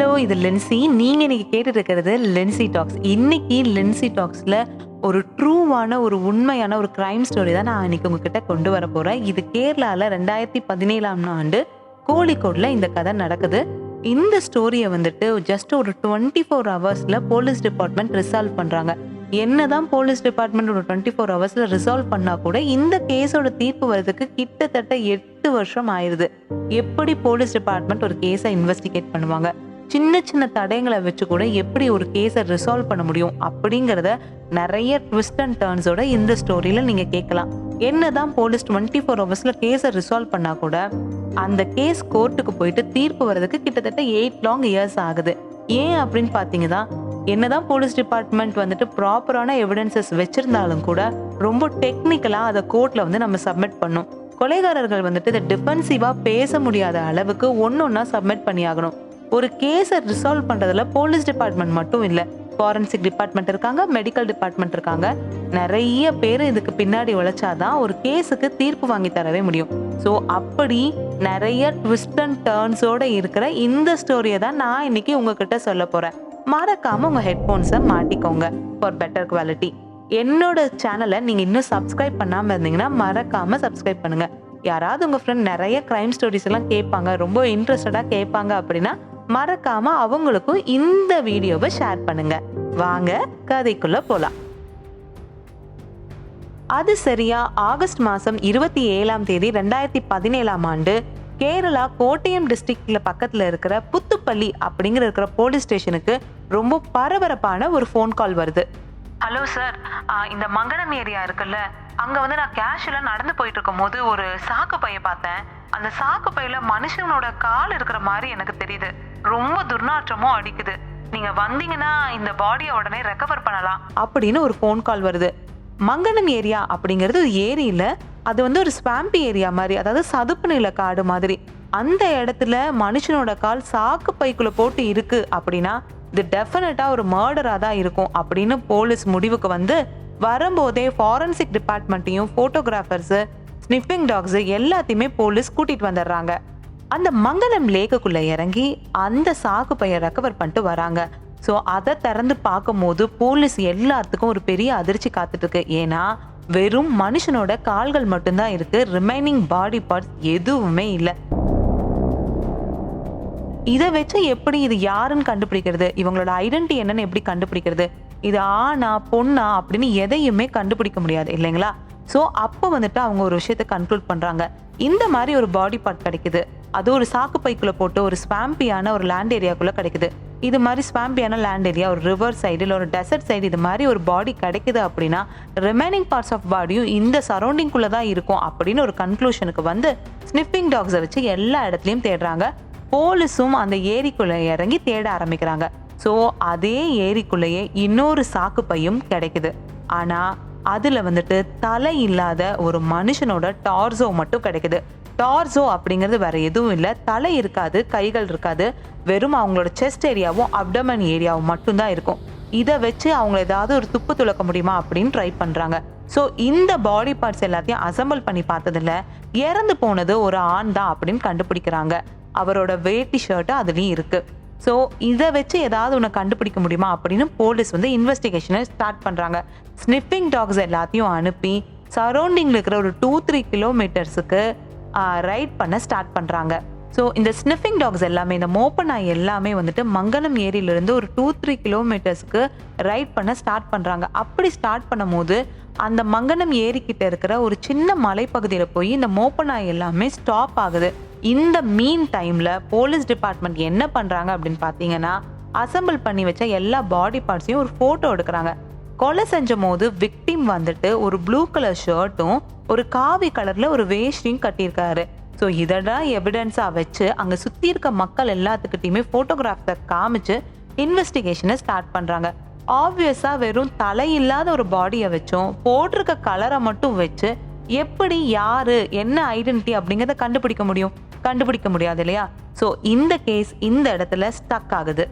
Hello இது லென்சி நீங்கள் இன்னைக்கு கேட்டுட்டு இருக்கிறது லென்சி டாக்ஸ் இன்னைக்கு லென்சி டாக்ஸில் ஒரு ட்ரூவான ஒரு உண்மையான ஒரு கிரைம் ஸ்டோரி தான் நான் இன்னைக்கு உங்ககிட்ட கொண்டு வர போகிறேன் இது கேரளாவில் ரெண்டாயிரத்தி பதினேழாம் ஆண்டு கோழிக்கோடில் இந்த கதை நடக்குது. இந்த ஸ்டோரியை வந்துட்டு ஜஸ்ட் ஒரு டுவெண்ட்டி ஃபோர் ஹவர்ஸில் போலீஸ் டிபார்ட்மெண்ட் ரிசால்வ் பண்ணுறாங்க என்னதான் போலீஸ் டிபார்ட்மெண்ட் ஒரு டுவெண்ட்டி ஃபோர் ஹவர்ஸில் ரிசால்வ் பண்ணா கூட இந்த கேஸோட தீர்ப்பு வர்றதுக்கு கிட்டத்தட்ட எட்டு வருஷம் ஆயிருது. எப்படி போலீஸ் டிபார்ட்மெண்ட் ஒரு கேஸை இன்வெஸ்டிகேட் பண்ணுவாங்க? சின்ன சின்ன தடயங்களை வச்சு கூட எப்படி ஒரு கேஸை ரிசால்வ் பண்ண முடியும் அப்படிங்கிறத நிறைய ட்விஸ்ட் அண்ட் டேர்ன்ஸோட இந்த ஸ்டோரியில் நீங்கள் கேட்கலாம். என்னதான் போலீஸ் டுவெண்ட்டி ஃபோர் ஹவர்ஸில் கேஸை ரிசால்வ் பண்ணால் கூட அந்த கேஸ் கோர்ட்டுக்கு போயிட்டு தீர்ப்பு வர்றதுக்கு கிட்டத்தட்ட எயிட் லாங் இயர்ஸ் ஆகுது. ஏன் அப்படின்னு பார்த்தீங்கன்னா என்னதான் போலீஸ் டிபார்ட்மெண்ட் வந்துட்டு ப்ராப்பரான எவிடன்சஸ் வச்சிருந்தாலும் கூட ரொம்ப டெக்னிக்கலாக அதை கோர்ட்டில் வந்து நம்ம சப்மிட் பண்ணும். கொலைகாரர்கள் வந்துட்டு இதை டிஃபென்சிவாக பேச முடியாத அளவுக்கு ஒன்று ஒன்றா சப்மிட் பண்ணி ஆகணும் ஒரு கேஸை ரிசால்வ் பண்றதுல போலீஸ் டிபார்ட்மெண்ட் மட்டும் இல்லை. ஃபாரன்சிக் டிபார்ட்மெண்ட் இருக்காங்க மெடிக்கல் டிபார்ட்மெண்ட் இருக்காங்க. நிறைய பேர் இதுக்கு பின்னாடி உழைச்சாதான் ஒரு கேஸுக்கு தீர்ப்பு வாங்கி தரவே முடியும். ஸோ அப்படி நிறைய ட்விஸ்ட் அண்ட் டேர்ன்ஸோட இருக்கிற இந்த ஸ்டோரியை தான் நான் இன்னைக்கு உங்ககிட்ட சொல்ல போறேன். மறக்காம உங்க ஹெட்ஃபோன்ஸை மாட்டிக்கோங்க ஃபார் பெட்டர் குவாலிட்டி என்னோட சேனலை நீங்க இன்னும் சப்ஸ்கிரைப் பண்ணாம இருந்தீங்கன்னா மறக்காம சப்ஸ்கிரைப் பண்ணுங்க. யாராவது உங்க ஃப்ரெண்ட் நிறைய கிரைம் ஸ்டோரிஸ் எல்லாம் கேட்பாங்க ரொம்ப இன்ட்ரெஸ்டடா கேட்பாங்க அப்படின்னா மறக்காம அவங்களுக்கும் இந்த வீடியோவை ஷேர் பண்ணுங்க. வாங்க கதைக்குள்ள போலாம். அது சரியா ஆகஸ்ட் மாசம் இருபத்தி ஏழாம் தேதி ரெண்டாயிரத்தி பதினேழாம் ஆண்டு கேரளா கோட்டயம் டிஸ்ட்ரிக்ட்ல பக்கத்துல இருக்கிற புத்துப்பள்ளி அப்படிங்கிற இருக்கிற போலீஸ் ஸ்டேஷனுக்கு ரொம்ப பரபரப்பான ஒரு ஃபோன் கால் வருது. ஹலோ சார் இந்த மங்கனம் ஏரியா இருக்குல்ல அங்க வந்து நான் கேஷுவலாக நடந்து போயிட்டு இருக்கும் போது ஒரு சாக்கு பைய பார்த்தேன். அந்த சாக்கு பையில மனுஷனோட கால் இருக்கிற மாதிரி எனக்கு தெரியுது. ரொம்ப துர்நாற்றமும் அடிக்குது. நீங்க வந்தீங்கன்னா இந்த பாடியை உடனே ரெக்கவர் பண்ணலாம். அப்படின்னு ஒரு ஃபோன் கால் வருது. மங்கனம் ஏரியா அப்படிங்கிறது ஒரு இல்லை அது வந்து ஒரு ஸ்வாம்பி ஏரியா மாதிரி அதாவது சதுப்பு நில காடு மாதிரி. அந்த இடத்துல மனுஷனோட கால் சாக்கு பைக்குள்ள போட்டு இருக்கு அப்படின்னா இது டெஃபினட்டாக ஒரு மர்டராக தான் இருக்கும் அப்படின்னு போலீஸ் முடிவுக்கு வந்து வரும்போதே ஃபாரன்சிக் டிபார்ட்மெண்ட்டையும் ஃபோட்டோகிராஃபர்ஸு ஸ்னிஃபிங் டாக்ஸு எல்லாத்தையுமே போலீஸ் கூட்டிகிட்டு வந்துடுறாங்க. அந்த மங்கலம் லேக்குக்குள்ளே இறங்கி அந்த சாக்கு பைய ரெக்கவர் பண்ணிட்டு வராங்க. ஸோ அதை திறந்து பார்க்கும்போது போலீஸ் எல்லாத்துக்கும் ஒரு பெரிய அதிர்ச்சி காத்துட்ருக்கு ஏன்னா வெறும் மனுஷனோட கால்கள் மட்டும்தான் இருக்குது ரிமைனிங் பாடி பார்ட்ஸ் எதுவுமே இல்லை. இதை வச்சு எப்படி இது யாருன்னு கண்டுபிடிக்கிறது? இவங்களோட ஐடென்டி என்னன்னு எப்படி கண்டுபிடிக்கிறது? இது ஆணா பொண்ணா அப்படின்னு எதையுமே கண்டுபிடிக்க முடியாது இல்லைங்களா? ஸோ அப்போ வந்துட்டு அவங்க ஒரு விஷயத்த கன்க்ளூட் பண்றாங்க. இந்த மாதிரி ஒரு பாடி பார்ட் கிடைக்குது. அது ஒரு சாக்கு பைக்குள்ள போட்டு ஒரு ஸ்வாம்பியான ஒரு லேண்ட் ஏரியாக்குள்ள கிடைக்குது. இது மாதிரி ஸ்வாம்பியான லேண்ட் ஏரியா ஒரு ரிவர் சைடு இல்லை ஒரு டெசர்ட் சைடு இது மாதிரி ஒரு பாடி கிடைக்குது அப்படின்னா ரிமைனிங் பார்ட்ஸ் ஆஃப் பாடியும் இந்த சரௌண்டிங்குள்ள தான் இருக்கும் அப்படின்னு ஒரு கன்க்ளூஷனுக்கு வந்து ஸ்னிப்பிங் டாக்ஸை வச்சு எல்லா இடத்துலையும் தேடுறாங்க. போலீஸும் அந்த ஏரிக்குள்ள இறங்கி தேட ஆரம்பிக்கிறாங்க. ஸோ அதே ஏரிக்குள்ளேயே இன்னொரு சாக்கு பையும் கிடைக்குது. ஆனா அதுல வந்துட்டு தலை இல்லாத ஒரு மனுஷனோட டார்சோ மட்டும் கிடைக்குது. டார்சோ அப்படிங்கிறது வேற எதுவும் இல்லை. தலை இருக்காது கைகள் இருக்காது. வெறும் அவங்களோட செஸ்ட் ஏரியாவும் அப்டமன் ஏரியாவும் மட்டும்தான் இருக்கும். இதை வச்சு அவங்க ஏதாவது ஒரு துப்பு துளக்க முடியுமா அப்படின்னு ட்ரை பண்றாங்க. ஸோ இந்த பாடி பார்ட்ஸ் எல்லாத்தையும் அசம்பிள் பண்ணி பார்த்ததுல இறந்து போனது ஒரு ஆண் தான் அப்படின்னு கண்டுபிடிக்கிறாங்க. அவரோட வேட்டி ஷர்ட்டு அதுலேயும் இருக்குது ஸோ இதை வச்சு ஏதாவது ஒன்று கண்டுபிடிக்க முடியுமா அப்படின்னு போலீஸ் வந்து இன்வெஸ்டிகேஷனை ஸ்டார்ட் பண்ணுறாங்க ஸ்னிப்பிங் டாக்ஸ் எல்லாத்தையும் அனுப்பி சரௌண்டிங்கில் இருக்கிற ஒரு டூ த்ரீ கிலோமீட்டர்ஸுக்கு ரைட் பண்ண ஸ்டார்ட் பண்ணுறாங்க ஸோ இந்த ஸ்னிஃபிங் டாக்ஸ் எல்லாமே இந்த மோப்ப நாய் எல்லாமே வந்துட்டு மங்கனம் ஏரியிலிருந்து ஒரு டூ த்ரீ கிலோமீட்டர்ஸ்க்கு ரைட் பண்ண ஸ்டார்ட் பண்ணுறாங்க அப்படி ஸ்டார்ட் பண்ணும்போது அந்த மங்கனம் ஏரிக்கிட்ட இருக்கிற ஒரு சின்ன மலைப்பகுதியில் போய் இந்த மோப்ப நாய் எல்லாமே ஸ்டாப் ஆகுது. இந்த மீன் டைமில் போலீஸ் டிபார்ட்மெண்ட் என்ன பண்ணுறாங்க அப்படின்னு பார்த்தீங்கன்னா அசம்பிள் பண்ணி வச்ச எல்லா பாடி பார்ட்ஸையும் ஒரு ஃபோட்டோ எடுக்கிறாங்க. கொலை செஞ்ச போது விக்டிம் வந்துட்டு ஒரு ப்ளூ கலர் ஷர்ட்டும் ஒரு காவி கலரில் ஒரு வேஷ்டியும் கட்டியிருக்காரு. ஸோ இதெல்லாம் எவிடன்ஸாக வச்சு அங்கே சுற்றி இருக்க மக்கள் எல்லாத்துக்கிட்டையுமே ஃபோட்டோகிராஃபர் காமிச்சு இன்வெஸ்டிகேஷனை ஸ்டார்ட் பண்ணுறாங்க ஆப்வியஸாக வெறும் தலை இல்லாத ஒரு பாடியை வச்சும் போட்டிருக்க கலரை மட்டும் வச்சு எப்படி யார் என்ன ஐடென்டிட்டி அப்படிங்கிறத கண்டுபிடிக்க முடியும்? கண்டுபிடிக்க முடியாது இல்லையா? ஸோ இந்த கேஸ் இந்த இடத்துல ஸ்டக் ஆகுது.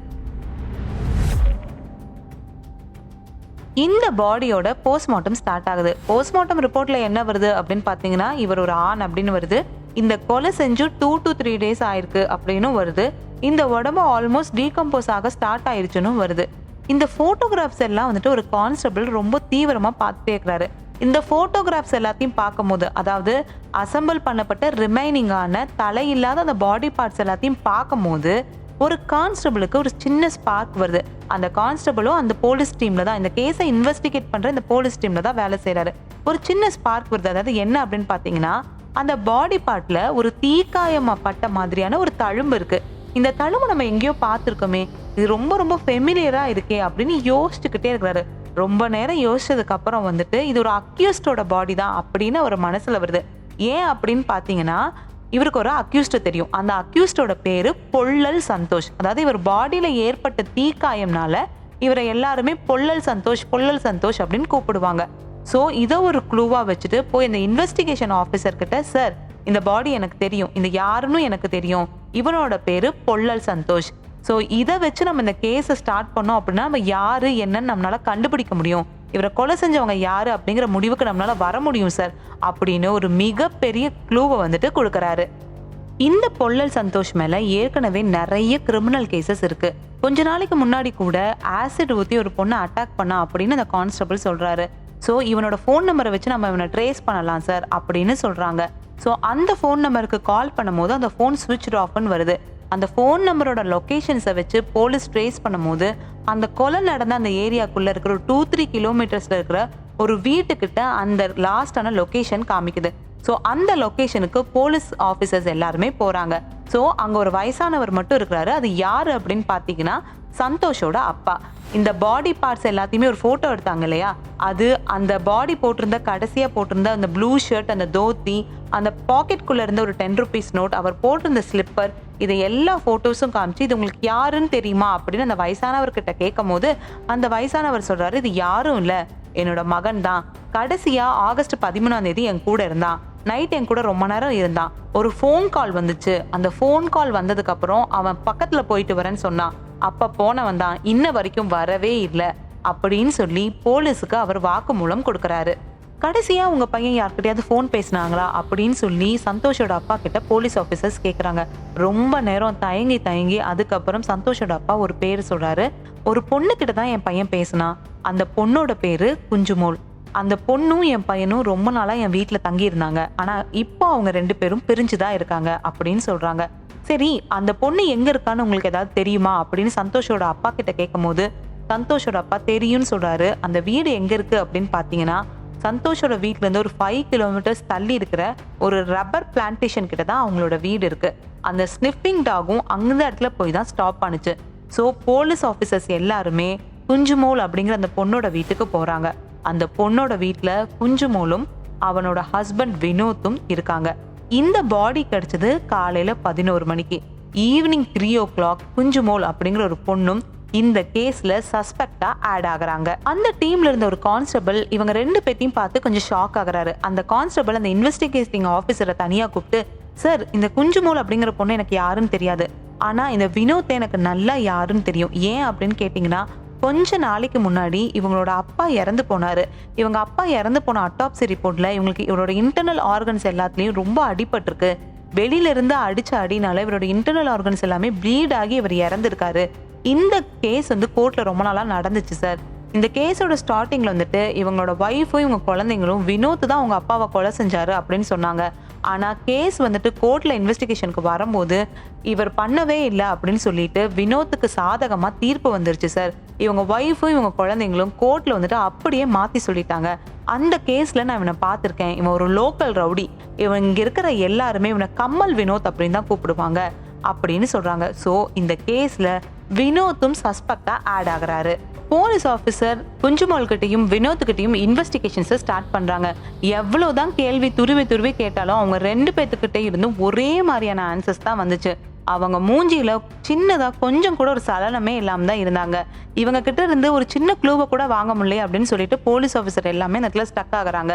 இந்த பாடியோட போஸ்ட்மார்ட்டம் ஸ்டார்ட் ஆகுது. போஸ்ட்மார்ட்டம் ரிப்போர்ட்ல என்ன வருது அப்படின்னு பார்த்தீங்கன்னா இவர் ஒரு ஆண் அப்படின்னு வருது. இந்த கொலை செஞ்சு டூ டு த்ரீ டேஸ் ஆயிருக்கு அப்படின்னு வருது. இந்த உடம்பு ஆல்மோஸ்ட் டீகம்போஸ் ஆக ஸ்டார்ட் ஆயிருச்சுன்னு வருது. இந்த ஃபோட்டோகிராஃப்ஸ் எல்லாம் வந்துட்டு ஒரு கான்ஸ்டபிள் ரொம்ப தீவிரமாக பார்த்துட்டே இருக்கிறாரு. இந்த ஃபோட்டோகிராஃப்ஸ் எல்லாத்தையும் பார்க்கும்போது அதாவது அசெம்பிள் பண்ணப்பட்ட ரிமைனிங்கான தலையில்லாத அந்த பாடி பார்ட்ஸ் எல்லாத்தையும் பார்க்கும்போது ஒரு கான்ஸ்டபிளுக்கு ஒரு சின்ன ஸ்பார்க் வருது. அந்த கான்ஸ்டபிளும் அந்த போலீஸ் டீம்ல தான் இந்த கேஸை இன்வெஸ்டிகேட் பண்ற இந்த போலீஸ் டீம்ல தான் வேலை செய்றாரு. ஒரு சின்ன ஸ்பார்க் வருது. அதாவது என்ன அப்படின்னு பாத்தீங்கன்னா அந்த பாடி பார்ட்ல ஒரு தீக்காயமா பட்ட மாதிரியான ஒரு தழும்பு இருக்கு. இந்த தழும்பு நம்ம எங்கேயோ பார்த்துருக்கோமே இது ரொம்ப ரொம்ப ஃபெமிலியரா இருக்கே அப்படின்னு யோசிச்சுக்கிட்டே இருக்கிறாரு. ரொம்ப நேரம் யோசிச்சதுக்கு அப்புறம் வந்துட்டு இது ஒரு அக்யூஸ்டோட பாடி தான் அப்படின்னு அவர் மனசுல வருது. ஏன் அப்படின்னு பாத்தீங்கன்னா இவருக்கு ஒரு அக்யூஸ்ட தெரியும். அந்த அக்யூஸ்டோட பேரு பொள்ளல் சந்தோஷ். அதாவது இவர் பாடியில ஏற்பட்ட தீக்காயம்னால இவரை எல்லாருமே பொள்ளல் சந்தோஷ் பொள்ளல் சந்தோஷ் அப்படின்னு கூப்பிடுவாங்க. ஸோ இதை ஒரு க்ளூவாக வச்சுட்டு போய் இந்த இன்வெஸ்டிகேஷன் ஆஃபீஸர்கிட்ட சார் இந்த பாடி எனக்கு தெரியும். இந்த யாருன்னு எனக்கு தெரியும். இவனோட பேர் பொள்ளல் சந்தோஷ். ஸோ இதை வச்சு நம்ம இந்த கேஸை ஸ்டார்ட் பண்ணோம் அப்படின்னா நம்ம யார் என்னன்னு நம்மளால் கண்டுபிடிக்க முடியும். இவரை கொலை செஞ்சவங்க யாரு அப்படிங்கிற முடிவுக்கு நம்மளால வர முடியும் சார் அப்படின்னு ஒரு மிகப்பெரிய க்ளூவை வந்துட்டு கொடுக்குறாரு. இந்த பொள்ளல் சந்தோஷ் மேல ஏற்கனவே நிறைய கிரிமினல் கேசஸ் இருக்கு. கொஞ்ச நாளைக்கு முன்னாடி கூட ஆசிட் ஊத்தி ஒரு பொண்ணை அட்டாக் பண்ணா அப்படின்னு அந்த கான்ஸ்டபிள் சொல்றாரு. ஸோ இவனோட ஃபோன் நம்பரை வச்சு நம்ம இவனை ட்ரேஸ் பண்ணலாம் சார் அப்படின்னு சொல்கிறாங்க ஸோ அந்த ஃபோன் நம்பருக்கு கால் பண்ணும்போது அந்த ஃபோன் ஸ்விட்ச் ஆஃப்னு வருது. அந்த ஃபோன் நம்பரோட லொக்கேஷன்ஸை வச்சு போலீஸ் ட்ரேஸ் பண்ணும்போது அந்த கொலை நடந்த அந்த ஏரியாக்குள்ளே இருக்கிற ஒரு டூ த்ரீ கிலோமீட்டர்ஸில் இருக்கிற ஒரு வீட்டுக்கிட்ட அந்த லாஸ்டான லொக்கேஷன் காமிக்குது. ஸோ அந்த லொக்கேஷனுக்கு போலீஸ் ஆஃபீஸர்ஸ் எல்லாருமே போகிறாங்க ஸோ அங்கே ஒரு வயசானவர் மட்டும் இருக்கிறாரு. அது யார் அப்படின்னு பார்த்தீங்கன்னா சந்தோஷோட அப்பா. இந்த பாடி பார்ட்ஸ் எல்லாத்தையுமே ஒரு ஃபோட்டோ எடுத்தாங்க இல்லையா? அது அந்த பாடி போட்டிருந்த கடைசியாக போட்டிருந்த அந்த ப்ளூ ஷர்ட் அந்த தோத்தி அந்த பாக்கெட்குள்ளே இருந்த ஒரு டென் ருபீஸ் நோட் அவர் போட்டிருந்த ஸ்லிப்பர் இதை எல்லா ஃபோட்டோஸும் காமிச்சு இது உங்களுக்கு யாருன்னு தெரியுமா? அப்படின்னு அந்த வயசானவர்கிட்ட கேட்கும் போது அந்த வயசானவர் சொல்கிறாரு இது யாரும் இல்லை. என்னோட மகன் தான். கடைசியாக ஆகஸ்ட் பதிமூணாம் தேதி என் கூட இருந்தான். நைட் என் கூட ரொம்ப நேரம் இருந்தான். ஒரு ஃபோன் கால் வந்துச்சு. அந்த ஃபோன் கால் வந்ததுக்கப்புறம் அவன் பக்கத்தில் போயிட்டு வரேன்னு சொன்னான். அப்ப போனவன் தான் இன்ன வரைக்கும் வரவே இல்லை அப்படின்னு சொல்லி போலீஸுக்கு அவர் வாக்குமூலம் கொடுக்கறாரு. கடைசியா உங்க பையன் யார்கிட்டயாவது ஃபோன் பேசினாங்களா அப்படின்னு சொல்லி சந்தோஷோட அப்பா கிட்ட போலீஸ் ஆஃபீஸர்ஸ் கேக்குறாங்க. ரொம்ப நேரம் தயங்கி தயங்கி அதுக்கப்புறம் சந்தோஷோட அப்பா ஒரு பேர் சொல்றாரு. ஒரு பொண்ணு கிட்ட தான் என் பையன் பேசினான் அந்த பொண்ணோட பேரு குஞ்சுமோல் அந்த பொண்ணும் என் பையனும் ரொம்ப நாளா என் வீட்டில் தங்கி இருந்தாங்க ஆனா இப்போ அவங்க ரெண்டு பேரும் பிரிஞ்சுதான் இருக்காங்க அப்படின்னு சொல்றாங்க. சரி அந்த பொண்ணு எங்க இருக்கான்னு உங்களுக்கு ஏதாவது தெரியுமா? அப்படின்னு சந்தோஷோட அப்பா கிட்ட கேட்கும்போது சந்தோஷோட அப்பா தெரியும்னு சொல்றாரு. அந்த வீடு எங்க இருக்கு அப்படின்னு பாத்தீங்கன்னா சந்தோஷோட வீட்ல இருந்து ஒரு ஃபைவ் கிலோமீட்டர்ஸ் தள்ளி இருக்கிற ஒரு ரப்பர் பிளான்டேஷன் கிட்ட தான் அவங்களோட வீடு இருக்கு. அந்த ஸ்னிஃபிங் டாகும் அந்த இடத்துல போய் தான் ஸ்டாப் பண்ணுச்சு ஸோ போலீஸ் ஆஃபீஸர்ஸ் எல்லாருமே குஞ்சுமோல் அப்படிங்கிற அந்த பொண்ணோட வீட்டுக்கு போறாங்க. அந்த பொண்ணோட வீட்டில் குஞ்சுமோலும் அவனோட ஹஸ்பண்ட் வினோத்தும் இருக்காங்க. இந்த பாடி கிடைச்சது காலையில பதினோரு மணிக்கு. Evening three o'clock Kunjumol அப்படிங்கிற ஒரு பொண்ணும் இந்த கேஸ்ல சஸ்பெக்டா ஆட் ஆகுறாங்க. அந்த டீம்ல இருந்த ஒரு கான்ஸ்டபிள் இவங்க ரெண்டு பேத்தையும் பார்த்து கொஞ்சம் ஷாக் ஆகுறாரு. அந்த கான்ஸ்டபிள் அந்த இன்வெஸ்டிகேட்டிங் ஆஃபீஸரை தனியா கூப்பிட்டு சார் இந்த குஞ்சுமோல் அப்படிங்கிற பொண்ணு எனக்கு யாருன்னு தெரியாது. ஆனா இந்த வினோத் எனக்கு நல்லா யாருன்னு தெரியும். ஏன் அப்படின்னு கேட்டீங்கன்னா கொஞ்ச நாளைக்கு முன்னாடி இவங்களோட அப்பா இறந்து போனாரு. இவங்க அப்பா இறந்து போன அட்டாப்சி ரிப்போர்ட்டில் இவங்களுக்கு இவரோட இன்டர்னல் ஆர்கன்ஸ் எல்லாத்துலேயும் ரொம்ப அடிபட்டிருக்கு. வெளியில இருந்து அடிச்ச அடினால இவரோட இன்டர்னல் ஆர்கன்ஸ் எல்லாமே ப்ளீட் ஆகி இவர் இறந்துருக்காரு. இந்த கேஸ் வந்து கோர்ட்டில் ரொம்ப நாளாக நடந்துச்சு சார் இந்த கேஸோட ஸ்டார்டிங்கில் வந்துட்டு இவங்களோட ஒய்ஃபும் இவங்க குழந்தைங்களும் வினோத் தான் அவங்க அப்பாவை கொலை செஞ்சாரு அப்படின்னு சொன்னாங்க. ஆனால் கேஸ் வந்துட்டு கோர்ட்டில் இன்வெஸ்டிகேஷனுக்கு வரும்போது இவர் பண்ணவே இல்லை அப்படின்னு சொல்லிட்டு வினோத்துக்கு சாதகமாக தீர்ப்பு வந்துருச்சு சார். இவங்க ஒய்ஃபும் இவங்க குழந்தைங்களும் கோர்ட்டில் வந்துட்டு அப்படியே மாற்றி சொல்லிட்டாங்க. அந்த கேஸில் நான் இவனை பார்த்துருக்கேன். இவன் ஒரு லோக்கல் ரவுடி. இவன் இங்கே இருக்கிற எல்லாருமே இவனை கம்மல் வினோத் அப்படின்னு தான் கூப்பிடுவாங்க. அப்படின்னு சொல்கிறாங்க ஸோ இந்த கேஸில் வினோத்தும் சஸ்பெக்டாக ஆட் ஆகிறாரு. போலீஸ் ஆஃபீஸர் குஞ்சுமால்கிட்டையும் வினோத்துக்கிட்டையும் இன்வெஸ்டிகேஷன்ஸை ஸ்டார்ட் பண்ணுறாங்க எவ்வளோ தான் கேள்வி துருவி துருவி கேட்டாலும் அவங்க ரெண்டு பேர்த்துக்கிட்டே இருந்தும் ஒரே மாதிரியான ஆன்சர்ஸ் தான் வந்துச்சு. அவங்க மூஞ்சியில் சின்னதாக கொஞ்சம் கூட ஒரு சலனமே இல்லாமல் தான் இருந்தாங்க. இவங்க கிட்ட இருந்து ஒரு சின்ன க்ளூவை கூட வாங்க முடியல அப்படின்னு சொல்லிட்டு போலீஸ் ஆஃபீஸர் எல்லாமே இந்த இடத்துல ஸ்டக் ஆகுறாங்க.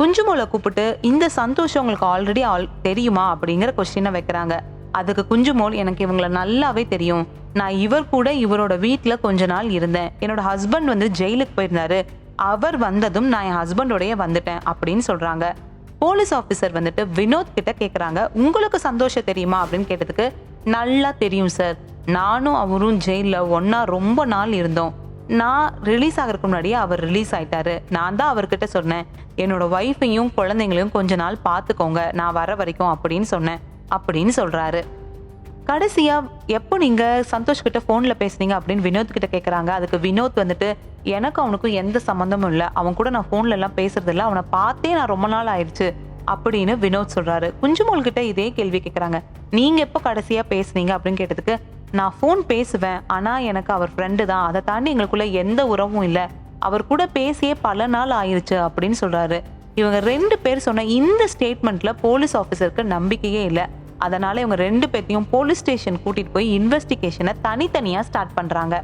குஞ்சுமோலை கூப்பிட்டு இந்த சந்தோஷம் உங்களுக்கு ஆல்ரெடி ஆல் தெரியுமா? அப்படிங்கிற கொஸ்டினை வைக்கிறாங்க. அதுக்கு குஞ்சுமோல் எனக்கு இவங்கள நல்லாவே தெரியும். நான் இவர் கூட இவரோட வீட்டில் கொஞ்ச நாள் இருந்தேன். என்னோட ஹஸ்பண்ட் வந்து ஜெயிலுக்கு போயிருந்தாரு. அவர் வந்ததும் நான் என் ஹஸ்பண்டோடைய வந்துட்டேன் அப்படின்னு சொல்றாங்க. போலீஸ் ஆஃபீஸர் வந்துட்டு வினோத் கிட்ட கேட்குறாங்க உங்களுக்கு சந்தோஷம் தெரியுமா? அப்படின்னு கேட்டதுக்கு நல்லா தெரியும் சார் நானும் அவரும் ஜெயிலில் ஒன்னா ரொம்ப நாள் இருந்தோம். நான் ரிலீஸ் ஆகிறதுக்கு முன்னாடியே அவர் ரிலீஸ் ஆயிட்டாரு. நான் தான் அவர்கிட்ட சொன்னேன் என்னோட ஒய்ஃபையும் குழந்தைங்களையும் கொஞ்ச நாள் பார்த்துக்கோங்க. நான் வர வரைக்கும் அப்படின்னு சொன்னேன். அப்படின்னு சொல்றாரு. கடைசியா எப்போ நீங்க சந்தோஷ் கிட்ட போன்ல பேசுனீங்க அப்படின்னு வினோத் கிட்ட கேக்குறாங்க. அதுக்கு வினோத் வந்துட்டு எனக்கும் அவனுக்கும் எந்த சம்மந்தமும் இல்லை. அவன் கூட நான் போன்ல எல்லாம் பேசுறது இல்லை அவனை பார்த்தே நான் ரொம்ப நாள் ஆயிடுச்சு அப்படின்னு வினோத் சொல்றாரு. குஞ்சுமோல் கிட்ட இதே கேள்வி கேட்குறாங்க நீங்க எப்போ கடைசியா பேசுனீங்க? அப்படின்னு கேட்டதுக்கு நான் ஃபோன் பேசுவேன். ஆனா எனக்கு அவர் ஃப்ரெண்டு தான். அதை தாண்டி எங்களுக்குள்ள எந்த உறவும் இல்லை. அவர் கூட பேசியே பல நாள் ஆயிடுச்சு அப்படின்னு சொல்றாரு. இவங்க ரெண்டு பேர் சொன்ன இந்த ஸ்டேட்மெண்ட்ல போலீஸ் ஆஃபீஸருக்கு நம்பிக்கையே இல்லை. அதனால இவங்க ரெண்டு பேர்த்தையும் போலீஸ் ஸ்டேஷன் கூட்டிட்டு போய் இன்வெஸ்டிகேஷனை தனித்தனியா ஸ்டார்ட் பண்றாங்க.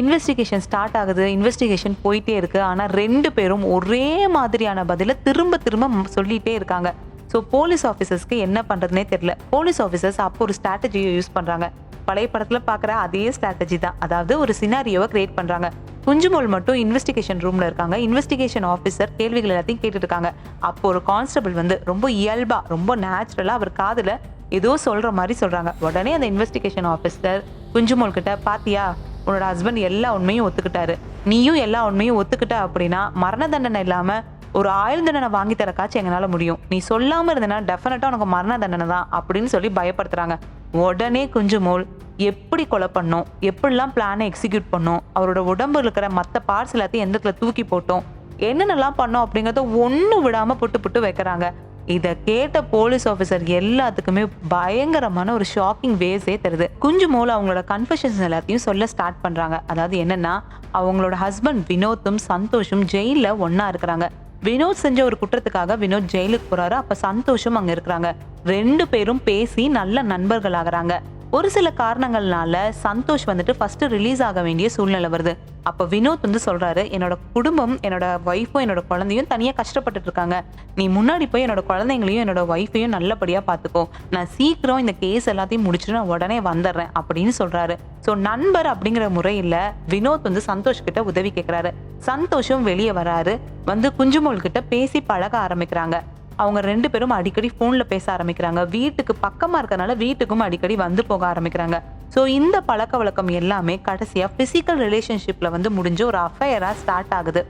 இன்வெஸ்டிகேஷன் ஸ்டார்ட் ஆகுது இன்வெஸ்டிகேஷன் போயிட்டே இருக்கு. ஆனா ரெண்டு பேரும் ஒரே மாதிரியான பதில திரும்ப திரும்ப சொல்லிகிட்டே சொல்லிட்டே இருக்காங்க. ஸோ போலீஸ் ஆஃபீஸர்ஸ்க்கு என்ன பண்றதுனே தெரியல. போலீஸ் ஆஃபீஸர்ஸ் அப்போ ஒரு ஸ்ட்ராட்டஜியை யூஸ் பண்றாங்க. பழைய படத்துல பார்க்குற அதே ஸ்ட்ராட்டஜி தான். அதாவது ஒரு சினாரியோவை கிரியேட் பண்றாங்க. குஞ்சுமோல் மட்டும் இன்வெஸ்டிகேஷன் ரூம்ல இருக்காங்க. இன்வெஸ்டிகேஷன் ஆஃபீஸர் கேள்விகள் எல்லாத்தையும் கேட்டுட்டு இருக்காங்க. அப்போ ஒரு கான்ஸ்டபிள் வந்து ரொம்ப இயல்பா ரொம்ப நேச்சுரலா அவர் காதுல ஏதோ சொல்ற மாதிரி சொல்றாங்க. உடனே அந்த இன்வெஸ்டிகேஷன் ஆஃபீஸர் குஞ்சுமோல் கிட்ட பாத்தியா உன்னோட ஹஸ்பண்ட் எல்லா உண்மையும் ஒத்துக்கிட்டாரு. நீயும் எல்லா உண்மையும் ஒத்துக்கிட்ட அப்படின்னா மரண தண்டனை இல்லாம ஒரு ஆயுள் தண்டனை வாங்கி தரக்காச்சும் எங்களால முடியும். நீ சொல்லாம இருந்தனா டெஃபினட்டா உனக்கு மரண தண்டனை தான் அப்படின்னு சொல்லி பயப்படுத்துறாங்க. உடனே குஞ்சுமோல் எப்படி கொலை பண்ணோம்? எப்படிலாம் பிளானை எக்ஸிக்யூட் பண்ணோம்? அவரோட உடம்பு இருக்கிற மற்ற பார்ட்ஸ் எல்லாத்தையும் எந்த இடத்துல தூக்கி போட்டோம்? என்னென்னலாம் பண்ணோம்? அப்படிங்கிறத ஒன்றும் விடாம புட்டு புட்டு வைக்கிறாங்க. இதை கேட்ட போலீஸ் ஆஃபீஸர் எல்லாத்துக்குமே பயங்கரமான ஒரு ஷாக்கிங் வேஸே தருது. குஞ்சு மூலம் அவங்களோட கன்ஃபெஷன்ஸ் எல்லாத்தையும் சொல்ல ஸ்டார்ட் பண்ணுறாங்க அதாவது என்னென்னா அவங்களோட ஹஸ்பண்ட் வினோத்தும் சந்தோஷும் ஜெயிலில் ஒன்றா இருக்கிறாங்க. வினோத் செஞ்ச ஒரு குற்றத்துக்காக வினோத் ஜெயிலுக்கு போறாரு. அப்ப சந்தோஷம் அங்க இருக்கிறாங்க. ரெண்டு பேரும் பேசி நல்ல நண்பர்கள் ஆகிறாங்க. ஒரு சில காரணங்கள்னால சந்தோஷ் வந்துட்டு ஃபர்ஸ்ட் ரிலீஸ் ஆக வேண்டிய சூழ்நிலை வருது. அப்ப வினோத் வந்து சொல்றாரு என்னோட குடும்பம் என்னோட ஒய்ஃபும் என்னோட குழந்தையும் தனியா கஷ்டப்பட்டுட்டு இருக்காங்க. நீ முன்னாடி போய் என்னோட குழந்தைங்களையும் என்னோட ஒய்ஃபையும் நல்லபடியா பாத்துக்கோ. நான் சீக்கிரம் இந்த கேஸ் எல்லாத்தையும் முடிச்சுட்டு நான் உடனே வந்துடுறேன் அப்படின்னு சொல்றாரு. ஸோ நண்பர் அப்படிங்கிற முறையில வினோத் வந்து சந்தோஷ் கிட்ட உதவி கேட்கிறாரு சந்தோஷம் வெளியே வராரு. வந்து குஞ்சுமோல் கிட்ட பேசி பழக ஆரம்பிக்கிறாங்க. அவங்க ரெண்டு பேரும் அடிக்கடி ஃபோனில் பேச ஆரம்பிக்கிறாங்க. வீட்டுக்கு பக்கமாக இருக்கறனால வீட்டுக்கும் அடிக்கடி வந்து போக ஆரம்பிக்கிறாங்க. ஸோ இந்த பழக்க வழக்கம் எல்லாமே கடைசியாக ஃபிசிக்கல் ரிலேஷன்ஷிப்பில் வந்து முடிஞ்சு ஒரு அஃபையராக ஸ்டார்ட் ஆகுது.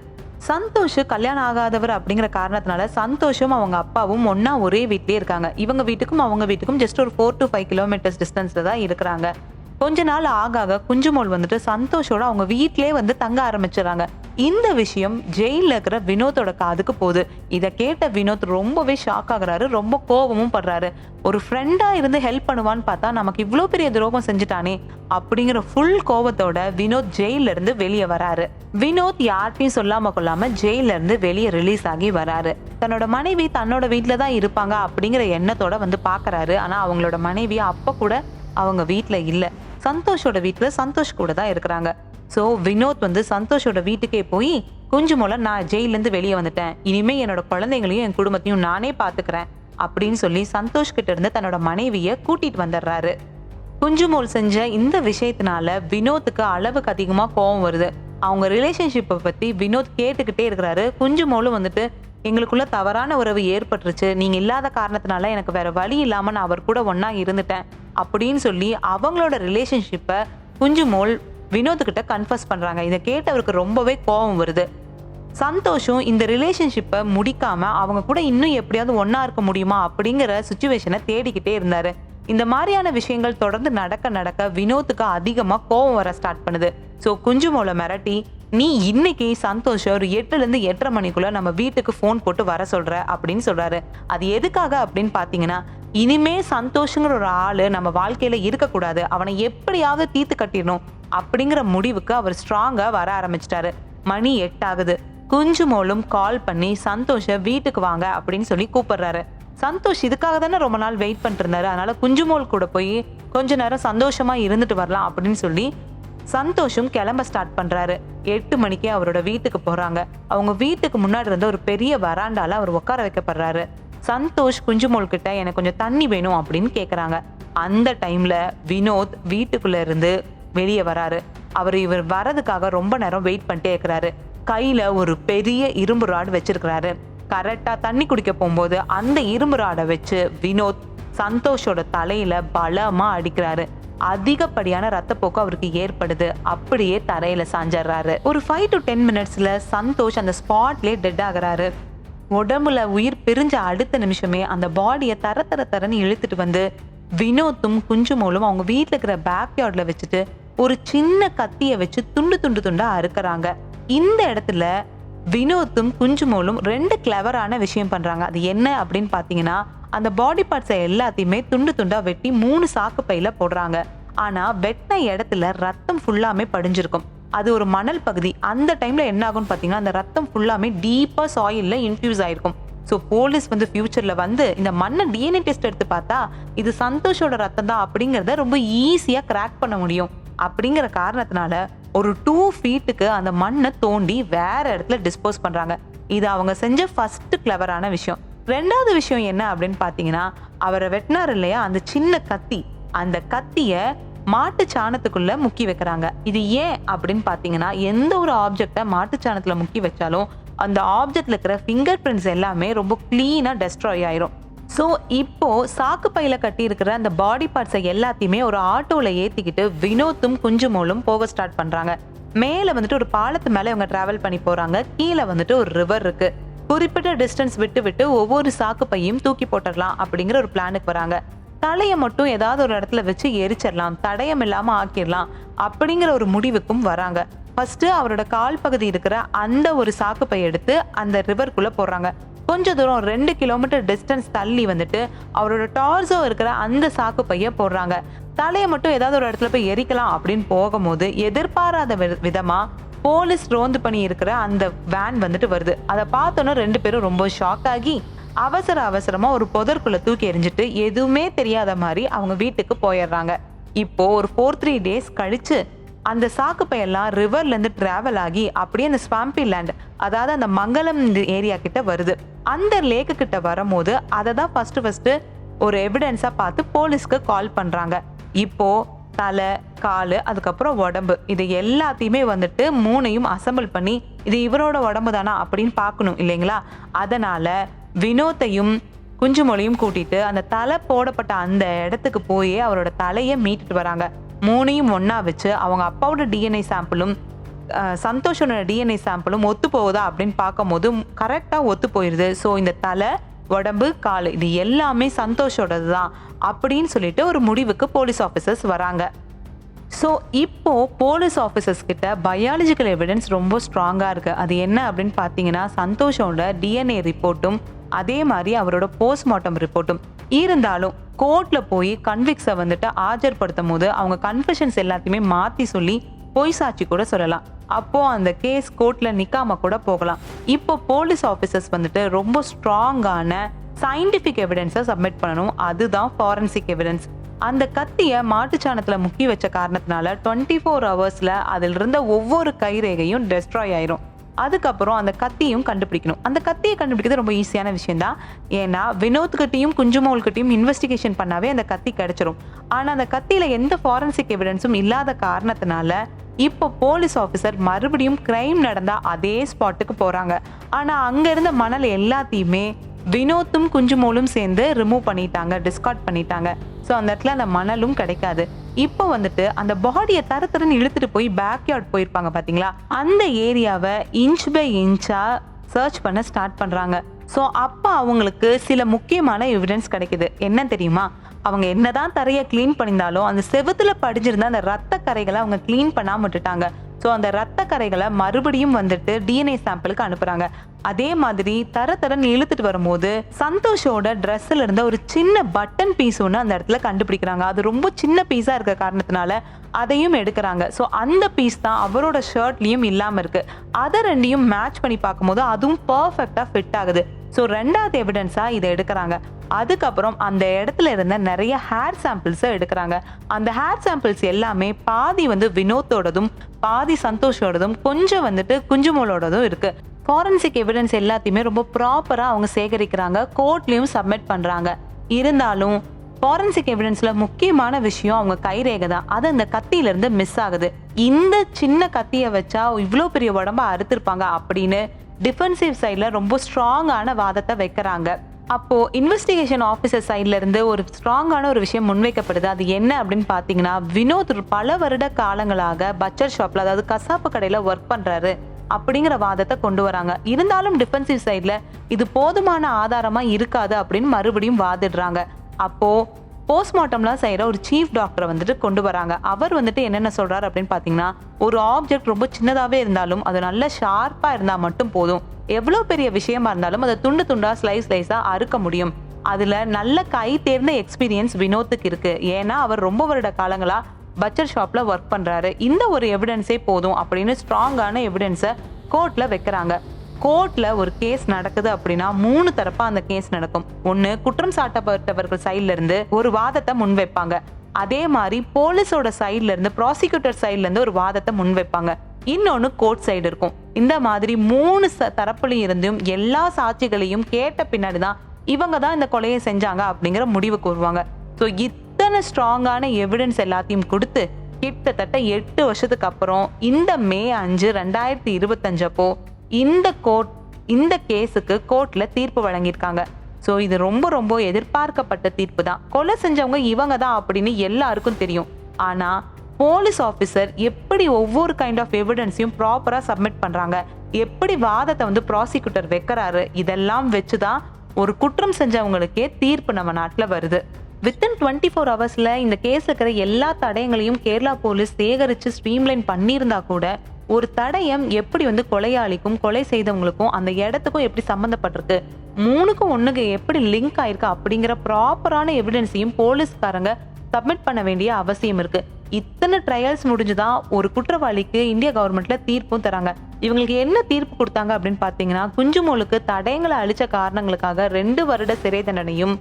சந்தோஷ் கல்யாணம் ஆகாதவர் அப்படிங்கிற காரணத்தினால சந்தோஷும் அவங்க அப்பாவும் ஒன்னா ஒரே வீட்லயே இருக்காங்க. இவங்க வீட்டுக்கும் அவங்க வீட்டுக்கும் ஜஸ்ட் ஒரு ஃபோர் டு ஃபைவ் கிலோமீட்டர்ஸ் டிஸ்டன்ஸ்ல தான் இருக்கிறாங்க. கொஞ்ச நாள் ஆக ஆக குஞ்சுமோல் வந்துட்டு சந்தோஷோட அவங்க வீட்டிலே வந்து தங்க ஆரம்பிச்சிடறாங்க. இந்த விஷயம் ஜெயில இருக்கிற வினோத்தோட காதுக்கு போகுது. இதை கேட்ட வினோத் ரொம்பவே ஷாக் ஆகுறாரு ரொம்ப கோபமும் படுறாரு. ஒரு ஃப்ரெண்டா இருந்து ஹெல்ப் பண்ணுவான்னு பார்த்தா நமக்கு இவ்வளோ பெரிய துரோகம் செஞ்சுட்டானே அப்படிங்கிற ஃபுல் கோபத்தோட வினோத் ஜெயில இருந்து வெளியே வராரு. வினோத் யார்ட்டையும் சொல்லாம கொள்ளாம ஜெயில இருந்து வெளியே ரிலீஸ் ஆகி வராரு. தன்னோட மனைவி தன்னோட வீட்டில் தான் இருப்பாங்க அப்படிங்கிற எண்ணத்தோட வந்து பாக்குறாரு. ஆனா அவங்களோட மனைவி அப்ப கூட அவங்க வீட்டில் இல்லை. சந்தோஷோட வீட்டில் சந்தோஷ் கூட தான் இருக்கிறாங்க. ஸோ வினோத் வந்து சந்தோஷோட வீட்டுக்கே போய் கொஞ்சம் மூலம் நான் ஜெயிலேருந்து வெளியே வந்துட்டேன். இனிமே என்னோட குழந்தைங்களையும் என் குடும்பத்தையும் நானே பார்த்துக்கிறேன் அப்படின்னு சொல்லி சந்தோஷ் கிட்ட இருந்து தன்னோட மனைவியை கூட்டிட்டு வந்துடுறாரு. குஞ்சுமோல் செஞ்ச இந்த விஷயத்தினால வினோத்துக்கு அளவுக்கு அதிகமாக கோவம் வருது. அவங்க ரிலேஷன்ஷிப்பை பற்றி வினோத் கேட்டுக்கிட்டே இருக்கிறாரு. குஞ்சுமோலும் வந்துட்டு எங்களுக்குள்ள தவறான உறவு ஏற்பட்டுருச்சு. நீங்க இல்லாத காரணத்தினால எனக்கு வேற வழி இல்லாம நான் அவர் கூட ஒன்னா இருந்துட்டேன். அப்படின்னு சொல்லி அவங்களோட ரிலேஷன்ஷிப்பை குஞ்சுமோல் வினோத்துக்கிட்ட கன்ஃபர்ஸ் பண்றாங்க. இதை கேட்டவருக்கு ரொம்பவே கோபம் வருது. சந்தோஷம் இந்த ரிலேஷன்ஷிப்பை முடிக்காம அவங்க கூட இன்னும் எப்படியாவது ஒன்னா இருக்க முடியுமா அப்படிங்கிற சுச்சுவேஷனை தேடிக்கிட்டே இருந்தாரு. இந்த மாதிரியான விஷயங்கள் தொடர்ந்து நடக்க நடக்க வினோத்துக்கு அதிகமாக கோபம் வர ஸ்டார்ட் பண்ணுது. ஸோ குஞ்சுமோல மிரட்டி நீ இன்னைக்கு சந்தோஷ் ஒரு எட்டுலேருந்து எட்டரை மணிக்குள்ள நம்ம வீட்டுக்கு ஃபோன் போட்டு வர சொல்ற அப்படின்னு சொல்றாரு. அது எதுக்காக அப்படின்னு பார்த்தீங்கன்னா இனிமே சந்தோஷங்கிற ஒரு ஆள் நம்ம வாழ்க்கையில இருக்கக்கூடாது. அவனை எப்படியாவது தீர்த்து கட்டிடணும் அப்படிங்கிற முடிவுக்கு அவர் ஸ்ட்ராங்காக வர ஆரம்பிச்சிட்டாரு. மணி எட்டாகுது. குஞ்சுமோலும் கால் பண்ணி சந்தோஷ வீட்டுக்கு வாங்க அப்படின்னு சொல்லி கூப்பிடுறாரு. சந்தோஷ் இதுக்காக தானே ரொம்ப நாள் வெயிட் பண்ணிருந்தாரு அதனால குஞ்சுமோல் கூட போய் கொஞ்ச நேரம் சந்தோஷமா இருந்துட்டு வரலாம் அப்படின்னு சொல்லி சந்தோஷம் கிளம்ப ஸ்டார்ட் பண்றாரு. எட்டு மணிக்கே அவரோட வீட்டுக்கு போறாங்க. அவங்க வீட்டுக்கு முன்னாடி இருந்த ஒரு பெரிய வராண்டால அவர் உட்கார வைக்கப்படுறாரு. சந்தோஷ் குஞ்சுமோல் கிட்ட எனக்கு கொஞ்சம் தண்ணி வேணும் அப்படின்னு கேக்குறாங்க. அந்த டைம்ல வினோத் வீட்டுக்குள்ள இருந்து வெளியே வராரு. அவர் இவர் வரதுக்காக ரொம்ப நேரம் வெயிட் பண்ணிட்டே இருக்கிறாரு. கையில ஒரு பெரிய இரும்பு ராடு வச்சிருக்கிறாரு. கரெக்டா தண்ணி குடிக்க போகும்போது அந்த இரும்பு ராடை வச்சு வினோத் சந்தோஷோட தலையில பலமா அடிக்கிறாரு. அதிகப்படியான ரத்தப்போக்கு அவருக்கு ஏற்படுது. அப்படியே தரையில சாஞ்சிடுறாரு. ஒரு ஃபைவ் டு டென் மினிட்ஸ்ல சந்தோஷ் அந்த ஸ்பாட்லயே டெட் ஆகுறாரு. உடம்புல உயிர் பிரிஞ்ச அடுத்த நிமிஷமே அந்த பாடியை தர தர தரன்னு இழுத்துட்டு வந்து வினோத்தும் குஞ்சுமோலும் அவங்க வீட்டில் இருக்கிற பேக் யார்டில் வச்சுட்டு ஒரு சின்ன கத்தியை வச்சு துண்டு துண்டு துண்டா அறுக்கிறாங்க. இந்த இடத்துல வினோத்தும் குஞ்சுமோலும் ரெண்டு கிளவரான விஷயம் பண்றாங்க. அது என்ன அப்படின்னு பாத்தீங்கன்னா அந்த பாடி பார்ட்ஸை எல்லாத்தையுமே துண்டு துண்டா வெட்டி மூணு சாக்கு பையில போடுறாங்க. ஆனா வெட்டின இடத்துல ரத்தம் ஃபுல்லாமே படிஞ்சிருக்கும். அது ஒரு மணல் பகுதி. அந்த டைம்ல என்ன ஆகும்னு பாத்தீங்கன்னா அந்த ரத்தம் ஃபுல்லாமே டீப்பா சாயில்ல இன்ஃபியூஸ் ஆயிருக்கும். ஸோ போலீஸ் வந்து ஃபியூச்சர்ல வந்து இந்த மண்ணை டிஎன்ஏ டெஸ்ட் எடுத்து பார்த்தா இது சந்தோஷோட ரத்தம் தான் அப்படிங்கிறத ரொம்ப ஈஸியா கிராக் பண்ண முடியும். அப்படிங்கிற காரணத்தினால ஒரு டூ ஃபீட்டுக்கு அந்த மண்ணை தோண்டி வேற இடத்துல டிஸ்போஸ் பண்றாங்க. இது அவங்க செஞ்ச ஃபர்ஸ்ட் கிளவரான விஷயம். ரெண்டாவது விஷயம் என்ன அப்படின்னு பாத்தீங்கன்னா அவரை வெட்டினார் இல்லையா? அந்த சின்ன கத்தி. அந்த கத்திய மாட்டு சாணத்துக்குள்ள முக்கி வைக்கிறாங்க. இது ஏன் அப்படின்னு பாத்தீங்கன்னா எந்த ஒரு ஆப்ஜெக்டை மாட்டு சாணத்துல முக்கி வச்சாலும் அந்த ஆப்ஜெக்ட்ல இருக்கிற ஃபிங்கர் பிரிண்ட்ஸ் எல்லாமே ரொம்ப கிளீனா டெஸ்ட்ராய் ஆயிரும். ஸோ இப்போது சாக்கு பையில் கட்டியிருக்கிற அந்த பாடி பார்ட்ஸை எல்லாத்தையுமே ஒரு ஆட்டோவில் ஏற்றிக்கிட்டு வினோத்தும் குஞ்சுமோலும் போக ஸ்டார்ட் பண்ணுறாங்க மேலே வந்துட்டு ஒரு பாலத்து மேலே இவங்க ட்ராவல் பண்ணி போகிறாங்க கீழே வந்துட்டு ஒரு ரிவர் இருக்குது குறிப்பிட்ட டிஸ்டன்ஸ் விட்டு விட்டு ஒவ்வொரு சாக்கு பையும் தூக்கி போட்டுடலாம் அப்படிங்கிற ஒரு பிளானுக்கு வராங்க. தலையை மட்டும் ஏதாவது ஒரு இடத்துல வச்சு எரிச்சிடலாம் தடயம் இல்லாமல் ஆக்கிடலாம் அப்படிங்கிற ஒரு முடிவுக்கும் வராங்க. ஃபர்ஸ்ட் அவரோட கால் பகுதி இருக்கிற அந்த ஒரு சாக்கு பை எடுத்து அந்த ரிவர்க்குள்ளே போடுறாங்க. கொஞ்ச தூரம் ரெண்டு கிலோமீட்டர் டிஸ்டன்ஸ் தள்ளி வந்துட்டு அவரோட டார்ஸோ இருக்கிற அந்த சாக்கு பைய போடுறாங்க. தலையை மட்டும் ஏதாவது ஒரு இடத்துல போய் எரிக்கலாம் அப்படின்னு போகும்போது எதிர்பாராத வி- விதமா போலீஸ் ரோந்து பண்ணி இருக்கிற அந்த வேன் வந்துட்டு வருது. அதை பார்த்தோன்னே ரெண்டு பேரும் ரொம்ப ஷாக் ஆகி அவசர அவசரமா ஒரு புதற்குள்ள தூக்கி எறிஞ்சிட்டு எதுவுமே தெரியாத மாதிரி அவங்க வீட்டுக்கு போயிடுறாங்க. இப்போ ஒரு ஃபோர் த்ரீ டேஸ் கழிச்சு அந்த சாக்கு பையெல்லாம் ரிவர்லேருந்து டிராவல் ஆகி அப்படியே அந்த ஸ்வாம்பி லேண்ட் அதாவது அந்த மங்கலம் ஏரியா கிட்ட வருது. அந்த லேக்கு கிட்ட வரும்போது அதை தான் ஃபஸ்ட்டு ஃபஸ்ட்டு ஒரு எவிடென்ஸாக பார்த்து போலீஸ்க்கு கால் பண்ணுறாங்க இப்போ தலை காலு அதுக்கப்புறம் உடம்பு. இது எல்லாத்தையுமே வந்துட்டு மூணையும் அசம்பிள் பண்ணி இது இவரோட உடம்பு தானா அப்படின்னு பார்க்கணும் இல்லைங்களா? அதனால வினோத்தையும் குஞ்சுமொழியும் கூட்டிட்டு அந்த தலை போடப்பட்ட அந்த இடத்துக்கு போய் அவரோட தலையை மீட்டுட்டு வராங்க. மூணையும் ஒன்றா வச்சு அவங்க அப்பாவோட டிஎன்ஏ சாம்பிளும் சந்தோஷோட டிஎன்ஏ சாம்பிளும் ஒத்து போகுதா அப்படின்னு பார்க்கும்போது கரெக்டாக ஒத்து போயிடுது ஸோ இந்த தலை உடம்பு கால் இது எல்லாமே சந்தோஷோடது தான் அப்படின்னு சொல்லிட்டு ஒரு முடிவுக்கு போலீஸ் ஆஃபீஸர்ஸ் வராங்க. ஸோ இப்போ போலீஸ் ஆஃபீஸர்ஸ் கிட்ட பயாலஜிக்கல் எவிடன்ஸ் ரொம்ப ஸ்ட்ராங்காக இருக்குது அது என்ன அப்படின்னு பார்த்தீங்கன்னா சந்தோஷோட டிஎன்ஏ ரிப்போர்ட்டும் அதே மாதிரி அவரோட போஸ்ட்மார்ட்டம் ரிப்போர்ட்டும் இருந்தாலும் கோர்ட்ல போய் கன்விக்ஸை வந்துட்டு ஆஜர்படுத்தும் போது அவங்க கன்ஃபெஷன்ஸ் எல்லாத்தையுமே மாற்றி சொல்லி பொய் சாட்சி கூட சொல்லலாம். அப்போ அந்த கேஸ் கோர்ட்ல நிக்காம கூட போகலாம். இப்போ போலீஸ் ஆஃபீஸர்ஸ் வந்துட்டு ரொம்ப ஸ்ட்ராங்கான சயின்டிஃபிக் எவிடன்ஸை சப்மிட் பண்ணணும். அதுதான் ஃபாரன்சிக் எவிடன்ஸ் அந்த கத்தியை மாட்டுச்சாணத்தில் முக்கி வச்ச காரணத்தினால டுவெண்ட்டி ஃபோர் ஹவர்ஸில் அதில் இருந்த ஒவ்வொரு கைரேகையும் டெஸ்ட்ராய் ஆயிரும். அதுக்கப்புறம் அந்த கத்தியும் கண்டுபிடிக்கணும். அந்த கத்தியை கண்டுபிடிக்கிறது ரொம்ப ஈஸியான விஷயம் தான் ஏன்னா வினோத்கிட்டையும் குஞ்சுமோல்கிட்டையும் இன்வெஸ்டிகேஷன் பண்ணாவே அந்த கத்தி கிடைச்சிரும். ஆனால் அந்த கத்தியில் எந்த ஃபாரன்சிக் எவிடன்ஸும் இல்லாத காரணத்தினால இப்போ போலீஸ் ஆஃபீஸர் மறுபடியும் கிரைம் நடந்தால் அதே ஸ்பாட்டுக்கு போகிறாங்க ஆனால் அங்கே இருந்த மணல் எல்லாத்தையுமே வினோத்தும் குஞ்சுமோலும் சேர்ந்து ரிமூவ் பண்ணிட்டாங்க டிஸ்கார்ட் பண்ணிட்டாங்க. ஸோ அந்த இடத்துல அந்த மணலும் கிடைக்காது. இப்போ வந்துட்டு அந்த பாடியை தர தரன்னு இழுத்துட்டு போய் பேக்யார்ட் போயிருப்பாங்க பாத்தீங்களா? அந்த ஏரியாவை இன்ச் பை இன்ச்சா சர்ச் பண்ண ஸ்டார்ட் பண்றாங்க. ஸோ அப்போ அவங்களுக்கு சில முக்கியமான எவிடன்ஸ் கிடைக்குது. என்ன தெரியுமா? அவங்க என்னதான் தரையை க்ளீன் பண்ணியிருந்தாலும் அந்த செவுத்துல படிஞ்சிருந்த அந்த ரத்த கரைகளை அவங்க க்ளீன் பண்ணாம விட்டுட்டாங்க. ஸோ அந்த ரத்த கரைகளை மறுபடியும் வந்துட்டு டிஎன்ஏ சாம்பிளுக்கு அனுப்புறாங்க. அதே மாதிரி தர தரன்னு இழுத்துட்டு வரும்போது சந்தோஷோட ட்ரெஸ்ஸில் இருந்த ஒரு சின்ன பட்டன் பீஸ் ஒன்று அந்த இடத்துல கண்டுபிடிக்கிறாங்க. அது ரொம்ப சின்ன பீஸாக இருக்க காரணத்தினால அதையும் எடுக்கிறாங்க. ஸோ அந்த பீஸ் தான் அவரோட ஷர்ட்லேயும் இல்லாமல் இருக்கு. அதை ரெண்டையும் மேட்ச் பண்ணி பார்க்கும்போது அதுவும் பர்ஃபெக்டாக ஃபிட் ஆகுது. ஸோ ரெண்டாவது எவிடன்ஸாக இதை எடுக்கிறாங்க. அதுக்கப்புறம் அந்த இடத்துல இருந்த நிறைய ஹேர் சாம்பிள்ஸை எடுக்கிறாங்க. அந்த ஹேர் சாம்பிள்ஸ் எல்லாமே பாதி வந்து வினோத்தோடதும் பாதி சந்தோஷோடதும் கொஞ்சம் வந்துட்டு குஞ்சுமோலோடதும் இருக்குது ஃபாரன்சிக் எவிடன்ஸ் எல்லாத்தையுமே ரொம்ப ப்ராப்பராக அவங்க சேகரிக்கிறாங்க. கோர்ட்லேயும் சப்மிட் பண்ணுறாங்க இருந்தாலும் ஃபாரன்சிக் எவிடன்ஸில் முக்கியமான விஷயம் அவங்க கைரேகை தான். அது அந்த கத்தியிலேருந்து மிஸ் ஆகுது. இந்த சின்ன கத்தியை வச்சா இவ்வளோ பெரிய உடம்ப அறுத்திருப்பாங்க அப்படின்னு டிஃபென்சிவ் சைடில் ரொம்ப ஸ்ட்ராங்கான வாதத்தை வைக்கிறாங்க. அப்போ இன்வெஸ்டிகேஷன் ஆஃபீஸர் சைட்ல இருந்து ஒரு ஸ்ட்ராங்கான ஒரு விஷயம் முன்வைக்கப்படுது. அது என்ன அப்படின்னு பாத்தீங்கன்னா வினோத் பல வருட காலங்களாக பச்சர் ஷாப்ல அதாவது கசாப்பு கடையில ஒர்க் பண்றாரு. அப்படிங்கிற வாதத்தை கொண்டு வராங்க. இருந்தாலும் டிஃபென்சிவ் சைட்ல இது போதுமான ஆதாரமா இருக்காது அப்படின்னு மறுபடியும் வாதிடுறாங்க. அப்போ போஸ்ட்மார்ட்டம்லாம் செய்கிற ஒரு சீஃப் டாக்டரை வந்துட்டு கொண்டு வராங்க. அவர் வந்துட்டு என்னென்ன சொல்றாரு அப்படின்னு பார்த்தீங்கன்னா ஒரு ஆப்ஜெக்ட் ரொம்ப சின்னதாகவே இருந்தாலும் அது நல்ல ஷார்ப்பாக இருந்தா மட்டும் போதும். எவ்வளோ பெரிய விஷயமா இருந்தாலும் அதை துண்டு துண்டா ஸ்லைஸ் ஸ்லைஸாக அறுக்க முடியும். அதுல நல்ல கை தேர்ந்த எக்ஸ்பீரியன்ஸ் வினோத்துக்கு இருக்கு. ஏன்னா அவர் ரொம்ப வருட காலங்களா பச்சர் ஷாப்ல ஒர்க் பண்றாரு. இந்த ஒரு எவிடன்ஸே போதும் அப்படின்னு ஸ்ட்ராங்கான எவிடன்ஸை கோர்ட்ல வைக்கிறாங்க. கோர்ட்ல ஒரு கேஸ் நடக்குது அப்படின்னா மூணு தரப்பா அந்த கேஸ் நடக்கும். ஒன்னு குற்றம் சாட்டப்பட்டவர்கள் சைட்ல இருந்து ஒரு வாதத்தை முன்வைப்பாங்க அதே மாதிரி போலீஸோட சைட்ல இருந்து ப்ராசிக்யூட்டர் சைட்ல இருந்து ஒரு வாதத்தை முன்வைப்பாங்க இன்னொன்னு கோர்ட் சைடு இருக்கும். இந்த மாதிரி மூணு ச- தரப்புலையும் இருந்தும் எல்லா சாட்சிகளையும் கேட்ட பின்னாடி தான் இவங்க தான் இந்த கொலையை செஞ்சாங்க அப்படிங்கிற முடிவுக்கு வருவாங்க ஸோ இத்தனை ஸ்ட்ராங்கான எவிடன்ஸ் எல்லாத்தையும் கொடுத்து கிட்டத்தட்ட எட்டு வருஷத்துக்கு அப்புறம் இந்த மே அஞ்சு ரெண்டாயிரத்தி இருபத்தஞ்சப்போ இந்த கோர்ட் இந்த கேஸுக்கு கோர்ட்ல தீர்ப்பு வழங்கியிருக்காங்க. ஸோ இது ரொம்ப ரொம்ப எதிர்பார்க்கப்பட்ட தீர்ப்பு தான். கொலை செஞ்சவங்க இவங்க தான் அப்படின்னு எல்லாருக்கும் தெரியும். ஆனா போலீஸ் ஆஃபீஸர் எப்படி ஒவ்வொரு கைண்ட் ஆஃப் எவிடன்ஸையும் ப்ராப்பராக சப்மிட் பண்றாங்க? எப்படி வாதத்தை வந்து ப்ராசிக்யூட்டர் வைக்கிறாரு? இதெல்லாம் வச்சு தான் ஒரு குற்றம் செஞ்சவங்களுக்கே தீர்ப்பு நம்ம நாட்டில் வருது. வித்தின் டுவெண்ட்டி ஃபோர் ஹவர்ஸில் இந்த கேஸ் இருக்கிற எல்லா தடயங்களையும் கேரளா போலீஸ் சேகரித்து ஸ்ட்ரீம்லைன் பண்ணியிருந்தா கூட ஒரு தடயம் எப்படி வந்து கொலையாளிக்கும் கொலை செய்தவங்களுக்கும் அந்த இடத்துக்கும் எப்படி சம்மந்தப்பட்டிருக்கு மூணுக்கும் ஒன்றுக்கு எப்படி லிங்க் ஆயிருக்கு அப்படிங்கிற ப்ராப்பரான எவிடன்ஸையும் போலீஸ்காரங்க சப்மிட் பண்ண வேண்டிய அவசியம் இருக்கு. இத்தனை ட்ரையல்ஸ் முடிஞ்சுதான் ஒரு குற்றவாளிக்கு இந்திய கவர்மெண்ட்ல தீர்ப்பும் தராங்க. இவங்களுக்கு என்ன தீர்ப்பு கொடுத்தாங்க அப்படின்னு பாத்தீங்கன்னா குஞ்சுமோலுக்கு தடயங்களை அழிச்ச காரணங்களுக்காக ரெண்டு வருட சிறை தண்டனையும்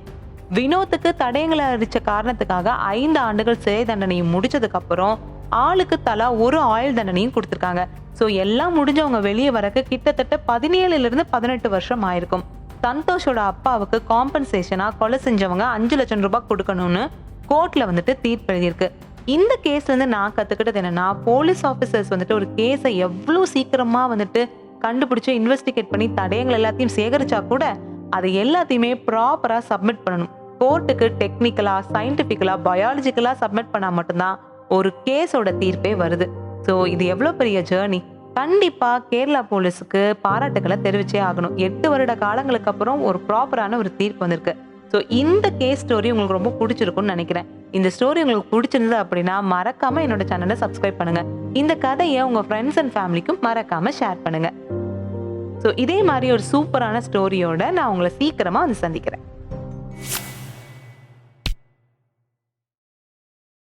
வினோத்துக்கு தடயங்களை அறிச்ச காரணத்துக்காக ஐந்து ஆண்டுகள் சிறை தண்டனையும் முடிச்சதுக்கு அப்புறம் ஆளுக்கு தலா ஒரு ஆயுள் தண்டனையும் கொடுத்துருக்காங்க. ஸோ எல்லாம் முடிஞ்சவங்க வெளியே வரக்கு கிட்டத்தட்ட பதினேழுல இருந்து பதினெட்டு வருஷம் ஆயிருக்கும். சந்தோஷோட அப்பாவுக்கு காம்பன்சேஷனா கொலை செஞ்சவங்க அஞ்சு லட்சம் ரூபாய் கொடுக்கணும்னு கோர்ட்ல வந்துட்டு தீர்ப்பு எழுதியிருக்கு. இந்த கேஸ்ல இருந்து நான் கத்துக்கிட்டது என்னன்னா போலீஸ் ஆஃபீஸர்ஸ் வந்துட்டு ஒரு கேஸை எவ்வளவு சீக்கிரமா வந்துட்டு கண்டுபிடிச்சு இன்வெஸ்டிகேட் பண்ணி தடயங்கள் எல்லாத்தையும் சேகரிச்சா கூட அதை எல்லாத்தையுமே ப்ராப்பரா சப்மிட் பண்ணணும். கோர்ட்டுக்கு டெக்னிக்கலா சயின்டிபிக்கலா பயாலஜிக்கலா சப்மிட் பண்ணா மட்டும்தான் ஒரு கேஸோட தீர்ப்பே வருது. ஸோ இது எவ்வளோ பெரிய ஜேர்னி கண்டிப்பா கேரளா போலீஸுக்கு பாராட்டுகளை தெரிவிச்சே ஆகணும். எட்டு வருட காலங்களுக்கு அப்புறம் ஒரு ப்ராப்பரான ஒரு தீர்ப்பு வந்திருக்கு. ஸோ இந்த கேஸ் ஸ்டோரி உங்களுக்கு ரொம்ப பிடிச்சிருக்கும்னு நினைக்கிறேன். இந்த ஸ்டோரி உங்களுக்கு பிடிச்சிருந்தது அப்படின்னா மறக்காம என்னோட சேனலை சப்ஸ்கிரைப் பண்ணுங்க. இந்த கதையை உங்க ஃப்ரெண்ட்ஸ் அண்ட் ஃபேமிலிக்கும் மறக்காம ஷேர் பண்ணுங்க. ஸோ இதே மாதிரி ஒரு சூப்பரான ஸ்டோரியோட நான் உங்களை சீக்கிரமா வந்து சந்திக்கிறேன்.